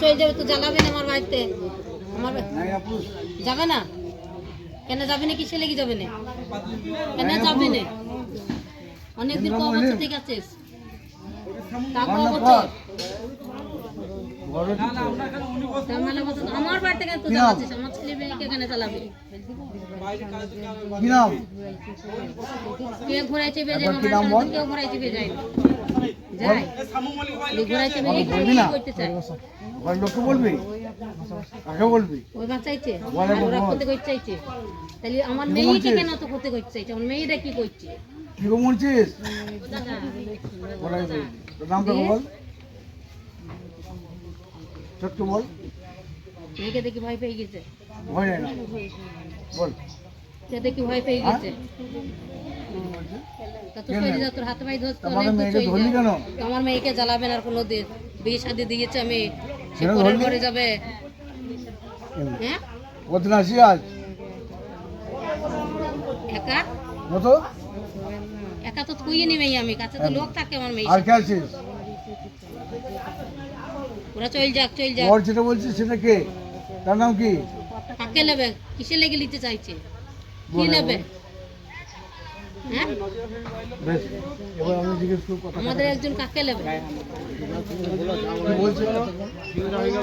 চলে যাবে তো জ্বালাবে না আমার বাড়িতে? আমার যাবে না? কেন যাবে না? কিসে লেগে যাবে না? কেন যাবে না? অনেকদিন ক বছর? থেকে আছিস মানে আমার বাড়িতে কেন তো জ্বালাচ্ছিস? আমার ছেলে মেয়েকে কেন জ্বালাবে? কি নাম? কে ঘোরাই চেপে যায় কি নাম বল? সাথে কেউ ঘোরাই চেপে যায়। না যায়। এই ঘোরাই চেপে গিয়ে বলবি না? কি করতে চায় ঘরের লোককে বলবি? কাকে বলবি? ওই বাচ্চাইছে। বলে ওরা। ক্ষতি করতে চাইছে। তাহলে আমার কি মেয়েকে? কেন তো ক্ষতি করতে চাইছে? আমার মেয়েরা কি করছে? কি গো মরছিস বলাই দে নামটা বল। ছোট্ট বল। মেয়েকে দেখি ভয় পেয়ে গেছে। ভয় না। বল। সে দেখি ভয় পেয়ে হ্যাঁ? গেছে মেয়েকে আমার মেয়েকে জ্বালাবে না আর কোনো বিয়ে শাদি দিয়েছে আমি? ঘরে যাবে। হ্যাঁ? আজ? একা? তো থুয়ে নি মেয়ে আমি কাছে তো লোক থাকে আমার মেয়ে আর কে আছিস? ওরা চল যাক চল যাক। বল যেটা বলছিস সেটা কে? তার নাম কি? কাকে নেবে? কিসে লেগে নিতে চাইছে? কি নেবে? হ্যাঁ? আমাদের একজন কাকে নেবে?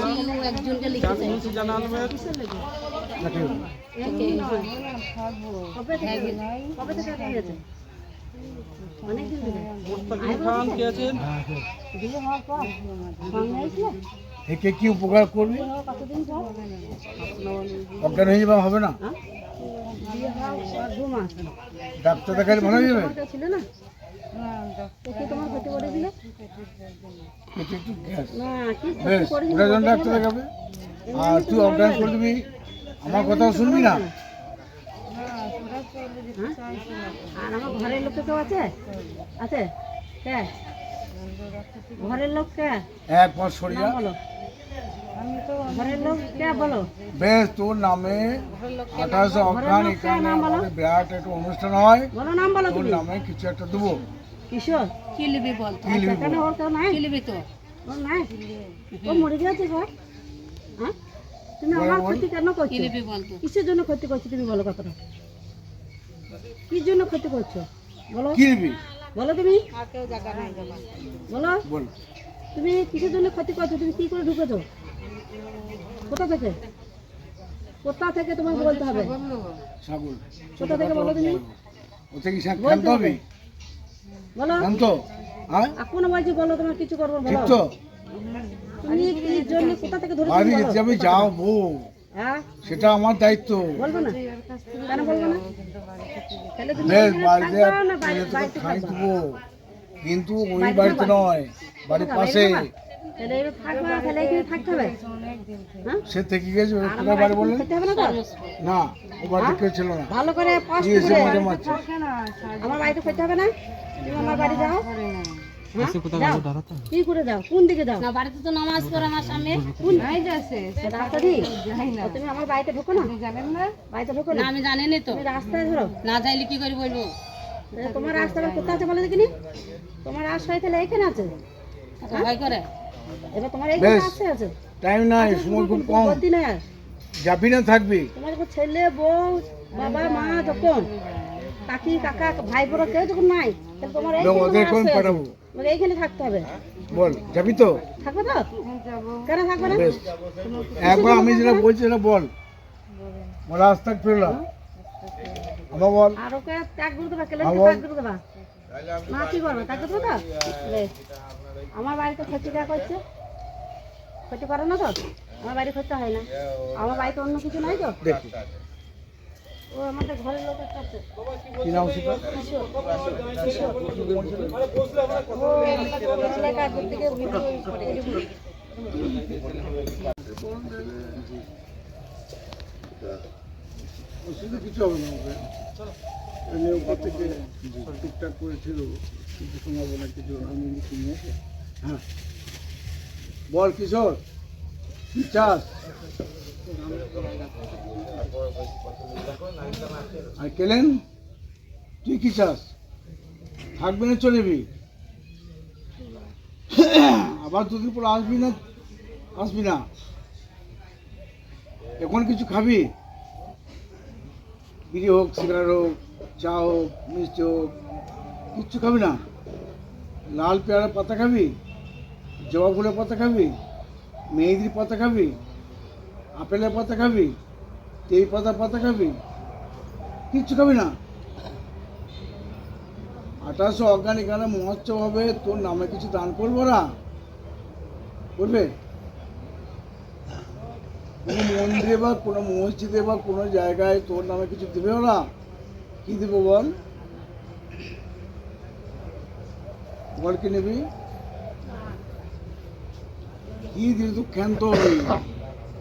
কি একজনকে লিখতে চাইছে। কবে থেকে? কবে থেকে দেখা গেছে? অনেকদিন একে কি উপকার করবি? অজ্ঞান হয়ে যাবে হবে না? হ্যাঁ? ডাক্তার দেখালে ভালো হয়ে যাবে? ডাক্তার দেখাবে, আর তুই অজ্ঞান করে দিবি, আমার কথাও শুনবি না? হ্যাঁ? আর আমার ঘরের লোক কেউ আছে? আছে? কে? ঘরের লোক কে? এক মাস সরিয়া। বলো। ঘরের লোক কে বলো? বেশ তোর নামে আঠাশে অজ্ঞান এখানে আমাদের বিরাট একটা অনুষ্ঠান হয়। তোর নামে কিছু একটা দেবো। কি লিবি বল কি লিবি কি তো? মরে গেছে হ্যাঁ? তুমি আমার ক্ষতি কেন করছ? কি লিবি বল তো? কিসের জন্য ক্ষতি করছ তুমি বলো কথাটা। কির জন্য ক্ষতি করছ? বলো। কি বলো তুমি। বলো। তুমি কিসের জন্য ক্ষতি করছ? তুমি কি করে ঢুকেছো? কোথা থেকে? কোথা থেকে তোমাকে বলতে হবে? কোথা থেকে বলো তুমি? ওতে কি শাক বলতে হবে। বলো। জানতো হ্যাঁ? এখনও বলছি বলো তোমার কিছু করব ঠিক বলো। তো তুমি কি জন্য কোথা থেকে ধরে আমি যাও বউ। হ্যাঁ সেটা আমার দায়িত্ব। বলব না? কেন না? বাড়িতে খাই দেবো কিন্তু ওই বাড়িতে নয় বাড়ির পাশে। হ্যাঁ? সে থেকে গেছে বাড়ি বললেন? না ও বাড়িতে কেউ ছিল না। ভালো করে আমার বাড়িতে খেতে হবে না? তুমি আমার বাড়ি হ্যাঁ? যাও। কি করে যাও কোন দিকে যাও না বাড়িতে তো নামাজ পড়ে আমার সামনে কোন নাই যাচ্ছে রাস্তা দি। তুমি আমার বাড়িতে ঢোকো না। জানেন না? বাড়িতে ঢোকো না। আমি জানি না তো। রাস্তায় ধরো। না যাইলে কি করে বলব? তোমার রাস্তাটা কোথায় আছে বলো দেখিনি? তোমার আশ্রয় তাহলে এখানে আছে। ভয় করে। এবার তোমার এখানে বেশ। আছে। টাইম নাই সময় খুব কম। গতি নেই। যাবি না থাকবি। তোমার ছেলে বউ বাবা মা যখন কাকি কাকা ভাই বোন কেউ যখন নাই তাহলে তোমার ওদের কোন পাঠাবো? তোমাকে এইখানে থাকতে হবে বল যাবি তো? থাকবে তো? কেন থাকবে না? একবার আমি যেটা বলছি সেটা বল। বল আজ তাক ফিরলাম আবার বল। আর ওকে ত্যাগ করে দেবা কেলে ত্যাগ করে দেবা। না কি করবে ত্যাগ করে দেবা। আমার বাড়িতে ক্ষতি কে করছে? ক্ষতি করে না তো? আমার বাড়ি ক্ষতি হয় না। আমার বাড়িতে অন্য কিছু নাই তো? দেখি। ও আমাদের ঘরের লোক একটা আছে। কি নাম সেটা? কিশোর। কিশোর। ও এলাকার থেকে ভিডিও করে অসুবিধা কিছু হবে না ওকে এমনি থেকে টুকটাক করেছিল কিছু শোনাবো না কিছু আমি শুনে হ্যাঁ বল কিশোর কি চাস? আর কেলেন? তুই কি চাস? থাকবি না চলে যাবি? আবার দুদিন পর আসবি না? আসবি না? এখন কিছু খাবি? বিড়ি হোক, সিগারেট হোক, চা হোক, মিষ্টি হোক, কিচ্ছু খাবি না? লাল পেয়ারা পাতা খাবি? জবা ফুলের পাতা খাবি? মেহেদির পাতা খাবি? আপেলের পাতা খাবি? তেই পাতার পাতা খাবি? কিচ্ছু খাবি না। আঠাশো অর্গানিক এখানে মহোৎসব হবে, তোর নামে কিছু দান করব না। করবে? কোনো মন্দিরে বা কোনো মসজিদে বা কোনো জায়গায় তোর নামে কিছু দেবে ওরা কি দেবো বল? বল কি নিবি? কি দিলে তো ক্ষান্ত হবে।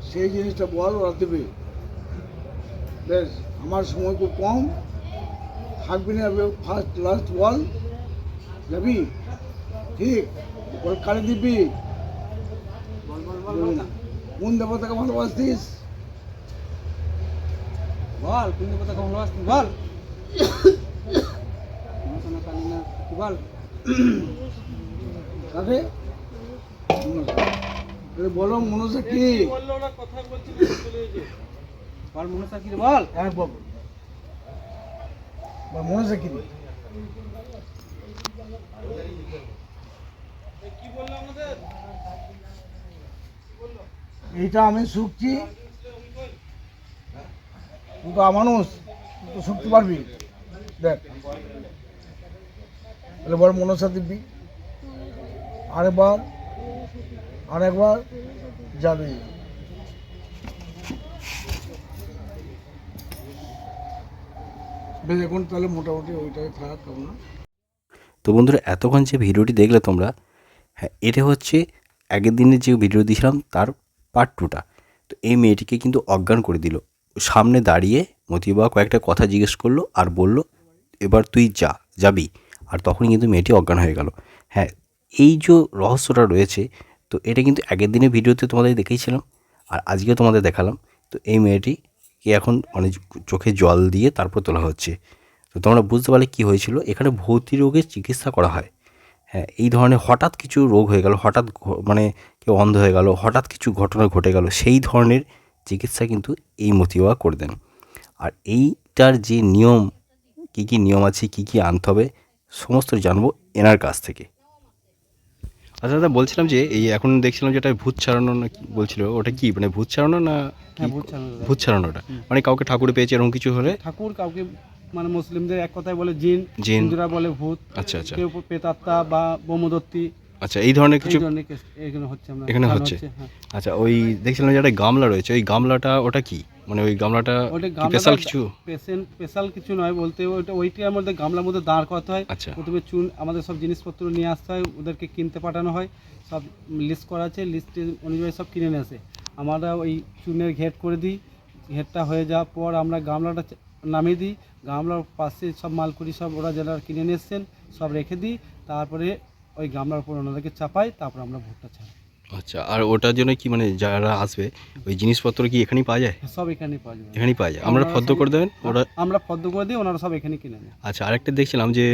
সেই জিনিসটা বল, ওরা দেবে। বেশ। আমার সময় খুব কম। থাকবি না ফার্স্ট লাস্ট বল যাবি? ঠিক। বল কারে দিবি? না। কোন দেবতাকে ভালোবাসতিস? বল কোন কথা কম আসছিস বল। কালী বল কাকে বলো মনসা কি? হ্যাঁ এইটা আমি শুকছি। তুই তো মানুষ তুই তো শুকতে পারবি। দেখ। তাহলে বল মনসা দিবি। আরেকবার আরেকবার যাবি। বেশ, এখন তাহলে মোটামুটি ওইটাই থাক আমরা। তো বন্ধুরা, এতক্ষণ যে ভিডিওটি দেখলে তোমরা হ্যাঁ এটা হচ্ছে আগের দিনের যে ভিডিও দিয়েছিলাম, তার পার্ট টুটা তো এই মেয়েটিকে কিন্তু অজ্ঞান করে দিল। সামনে দাঁড়িয়ে মতিবা কয়েকটা কথা জিজ্ঞেস করল আর বলল, এবার তুই যা, যাবি। আর তখনই কিন্তু মেয়েটি অজ্ঞান হয়ে গেল। হ্যাঁ এই যে রহস্যটা রয়েছে, তো এটা কিন্তু আগের দিনের ভিডিওতে তোমাদের দেখিয়েছিলাম, আর আজকেও তোমাদের দেখালাম। তো এই মেয়েটিকে এখন মানে চোখে জল দিয়ে তারপর তোলা হচ্ছে। তো তোমরা বুঝতে পারলে কী হয়েছিল? এখানে ভর্তি রোগের চিকিৎসা করা হয়। হ্যাঁ এই ধরনের হঠাৎ কিছু রোগ হয়ে গেল, হঠাৎ মানে কেউ অন্ধ হয়ে গেল, হঠাৎ কিছু ঘটনা ঘটে গেল, সেই ধরনের চিকিৎসা কিন্তু এই মতিবা করে দেন। আর এইটার যে নিয়ম, কী কী নিয়ম আছে, কী কী আনতে হবে, সমস্ত জানব এনার কাছ থেকে। আচ্ছা দাদা বলছিলাম যে এই এখন দেখছিলাম যে এটা ভূত ছাড়ানো না কি বলছিল ওটা কি মানে ভূত ছাড়ানো না কি? হ্যাঁ, ভূত ছাড়ানো দাদা। ভূত ছাড়ানোটা মানে কাউকে ঠাকুরে পেয়েছে এরকম কিছু হলে ঠাকুর কাউকে মানে মুসলিমদের এক কথায় বলে জিন জিন। হিন্দুরা বলে ভূত আচ্ছা আচ্ছা কেউ পেতাত্মা বা বোমদত্তি আচ্ছা এই ধরনের এই কিছু ধরনের এখানে হচ্ছে আমরা এখানে হচ্ছে? হ্যাঁ। আচ্ছা ওই দেখছিলাম যে একটা গামলা রয়েছে ওই গামলাটা ওটা কি মানে ওই গামলাটা ওটা স্পেশাল কিছু? পেশেন্ট স্পেশাল কিছু নয় বলতে ওইটা ওইটার মধ্যে গামলার মধ্যে দাঁড় করতে হয়। আচ্ছা। প্রথমে চুন আমাদের সব জিনিসপত্র নিয়ে আসতে হয় ওদেরকে কিনতে পাঠানো হয়। সব লিস্ট করা আছে লিস্টে অনুযায়ী সব কিনে নিয়ে আসে। আমরা ওই চুনের ঘেট করে দিই ঘেটটা হয়ে যাওয়ার পর আমরা গামলাটা নামিয়ে দিই। গামলার পাশে সব মালকুড়ি সব ওরা যারা কিনে নিয়ে এসছেন সব রেখে দিই। তারপরে ওই গামলার উপর ওনাদেরকে চাপাই তারপর আমরা ভুট্টা ছাড়ি আচ্ছা আর ওটার জন্য কি মানে যারা আসবে ওই জিনিসপত্র কি এখানেই পাওয়া যায়? সব এখানেই পাওয়া যায় এখানেই পাওয়া যায়। আমরা ফদ্দ করে দেবেন? ওরা আমরা ফদ্দ করে দিই ওনারা সব এখানে কিনে নেয়। আচ্ছা আরেকটা দেখছিলাম যে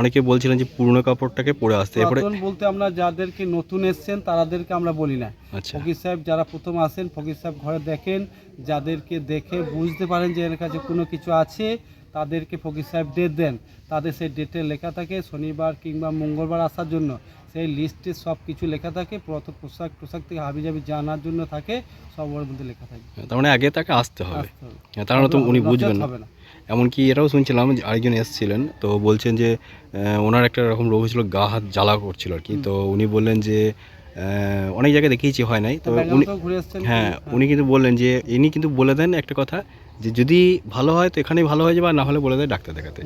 অনেকে বলছিলেন যে পুরনো কাপড়টাকে পরে আসতে। এরপরে বলতে আমরা যাদেরকে নতুন এসছেন তাদেরকে আমরা বলি না। আচ্ছা। ফকির সাহেব যারা প্রথম আসেন ফকির সাহেব ঘরে দেখেন যাদেরকে দেখে বুঝতে পারেন যে এর কাছে কোনো কিছু আছে তাদেরকে ফকির সাহেব ডেট দেন। তাদের সেই ডেটে লেখা থাকে শনিবার কিংবা মঙ্গলবার আসার জন্য। সেই লিস্টে সব কিছু লেখা থাকে পোশাক টোশাক থেকে হাবি জাবি জানার জন্য থাকে সব ওর মধ্যে লেখা থাকে। তার মানে আগে তাকে আসতে হবে। হ্যাঁ, তার মানে তো উনি বুঝবেন না। এমনকি এটাও শুনছিলাম যে আরেকজন এসেছিলেন তো বলছেন যে ওনার একটা রকম রোগ হয়েছিল গা হাত জ্বালা করছিল আর কি। তো উনি বললেন যে অনেক জায়গায় দেখিয়েছি হয় নাই। তো উনি এসছেন। হ্যাঁ। উনি কিন্তু বললেন যে ইনি কিন্তু বলে দেন একটা কথা যে যদি ভালো হয় তো এখানেই ভালো হয়ে যাবে আর না হলে বলে দেয় ডাক্তার দেখাতে।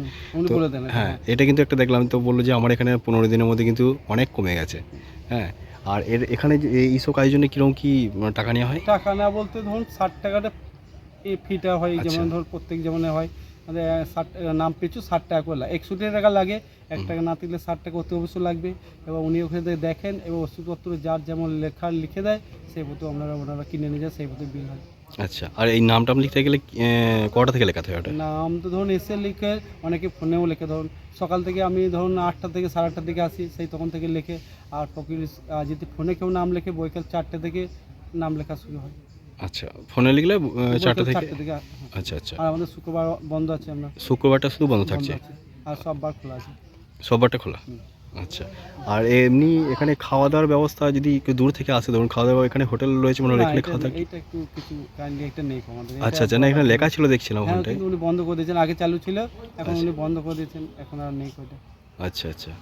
তো- হ্যাঁ এটা কিন্তু একটা দেখলাম তো বলল যে আমার এখানে পনেরো দিনের মধ্যে কিন্তু অনেক কমে গেছে। হ্যাঁ আর এর এখানে যে এই এইসব কাজের জন্য কীরকম কী মানে টাকা নেওয়া হয়? টাকা না বলতে ধরুন ষাট টাকাটা এই ফিটা হয় আচ্ছা। যেমন ধর প্রত্যেক যেমন হয় মানে ষাট নাম পিছু ষাট টাকা করে লাগে। একষট্টি টাকা লাগে এক টাকা না তুললে ষাট টাকা অতি অবশ্য লাগবে। এবং উনি ওখানে দেখেন এবং ওষুধপত্র যার যেমন লেখা লিখে দেয় সেই মতো আপনারা ওনারা কিনে নিয়ে যায় সেই মতো বিল হয়। আচ্ছা আর এই নাম টাম লিখতে গেলে কটা থেকে লেখাতে হয় ওটা? নাম তো ধরুন এসে লিখে অনেকে ফোনেও লেখে ধরুন সকাল থেকে আমি ধরুন আটটা থেকে সাড়ে আটটার দিকে আসি সেই তখন থেকে লেখে আর ফকির যদি ফোনে কেউ নাম লেখে বৈকাল চারটে থেকে নাম লেখা শুরু হয়। আচ্ছা ফোনে লিখলে চারটে থেকে হ্যাঁ। আচ্ছা আচ্ছা। আর আমাদের শুক্রবার বন্ধ আছে আমরা। শুক্রবারটা শুধু বন্ধ থাকছে? আর সববার খোলা আছে। সববারটা খোলা। আচ্ছা। আর এমনি এখানে খাওয়া দাওয়ার ব্যবস্থা যদি দূর থেকে আসে ধরুন খাওয়া দাওয়া এখানে হোটেল রয়েছে মনে হয় এখানে খাওয়া দাওয়া এইটা একটু কিছু কাইন্ডলি একটা নেই আমাদের আচ্ছা আচ্ছা না এখানে লেখা ছিল দেখছিলাম হ্যাঁ ওখানটায়। উনি বন্ধ করে দিয়েছেন আগে চালু ছিল এখন আচ্ছা। উনি বন্ধ করে দিয়েছেন এখন আর নেই ওইটা আচ্ছা আচ্ছা।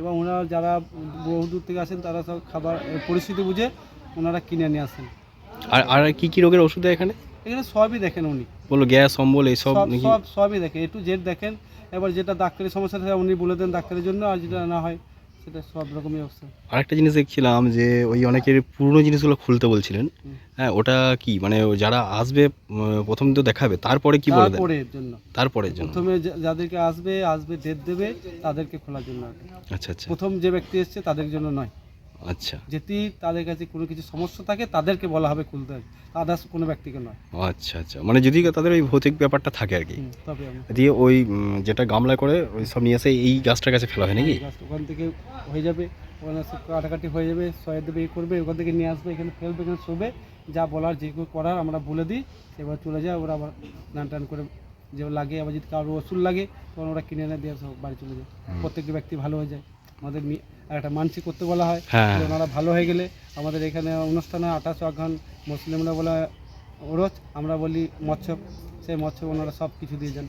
এবং ওনারা যারা বহু দূর থেকে আসেন তারা সব খাবার পরিস্থিতি বুঝে ওনারা কিনে নিয়ে আসেন। আর আর কি কি রোগের ওষুধ এখানে? এখানে সবই দেখেন উনি। বলল গ্যাস অম্বল এইসব সব সবই দেখেন এ টু জেড দেখেন। এবার যেটা ডাক্তারের সমস্যা থাকে উনি বলে দেন ডাক্তারের জন্য আর যেটা না হয় সেটা সব রকমই অবস্থা। আরেকটা জিনিস দেখছিলাম যে ওই অনেকের পুরনো জিনিসগুলো খুলতে বলছিলেন। হ্যাঁ ওটা কি? মানে যারা আসবে প্রথম তো দেখাবে তারপরে কি বলে তারপরে জন্য। তারপরের জন্য। প্রথমে যাদেরকে আসবে আসবে ডেট দেবে তাদেরকে খোলার জন্য আচ্ছা আচ্ছা। প্রথম যে ব্যক্তি এসছে তাদের জন্য নয়। আচ্ছা। যেটি তাদের কাছে কোনো কিছু সমস্যা থাকে তাদেরকে বলা হবে খুলতে। আদার্স কোনো ব্যক্তিকে নয়। আচ্ছা আচ্ছা। মানে যদি তাদের ওই ভৌতিক ব্যাপারটা থাকে আর কি। তবে দিয়ে ওই যেটা গামলা করে ওই সব নিয়ে এসে এই গাছটার কাছে ফেলা হয় নাকি? গাছ ওখান থেকে হয়ে যাবে। ওখানে কাটাকাটি হয়ে যাবে সয়ে দেবে এ করবে ওখান থেকে নিয়ে আসবে এখানে ফেলবে এখানে শোবে। যা বলার যে করার আমরা বলে দিই। এবার চলে যায় ওরা আবার নান টান করে যে লাগে আবার যদি কারোর ওষুধ লাগে তখন ওরা কিনে এনে দিয়ে সব বাড়ি চলে যায়। প্রত্যেকটি ব্যক্তি ভালো হয়ে যায়। আমাদের একটা মানসিক করতে বলা হয়। হ্যাঁ। ওনারা ভালো হয়ে গেলে আমাদের এখানে অনুষ্ঠানে আঠাশ অঘ্রান মুসলিমরা বলে ওরজ আমরা বলি মৎস্য সেই মৎস্য ওনারা সব কিছু দিয়ে যান।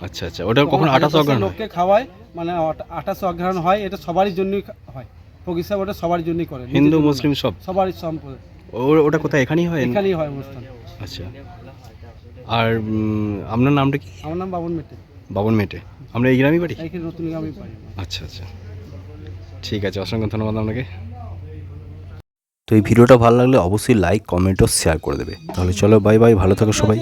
আচ্ছা আচ্ছা। ওটা কখন আঠাশ অগ্রহণ লোককে খাওয়ায় মানে আঠাশ অগ্রহণ হয় এটা সবারই জন্যই হয়। ফকির সাহেব ওটা সবার জন্যই করে। হিন্দু মুসলিম সব? সবারই সম্পদ ও- ওটা কোথায়? এখানেই হয়? এখানেই হয় অনুষ্ঠান। আচ্ছা। আর আপনার নামটা কি? আমার নাম বাবন মেটে বাবন মেটে। আমরা এই গ্রামই বাড়ি? আচ্ছা আচ্ছা। ঠিক আছে অসংখ্য ধন্যবাদ আপনাকে। তো এই ভিডিওটা ভালো লাগলে অবশ্যই লাইক কমেন্ট ও শেয়ার করে দেবে। তাহলে চলো বাই বাই ভালো থাকো সবাই।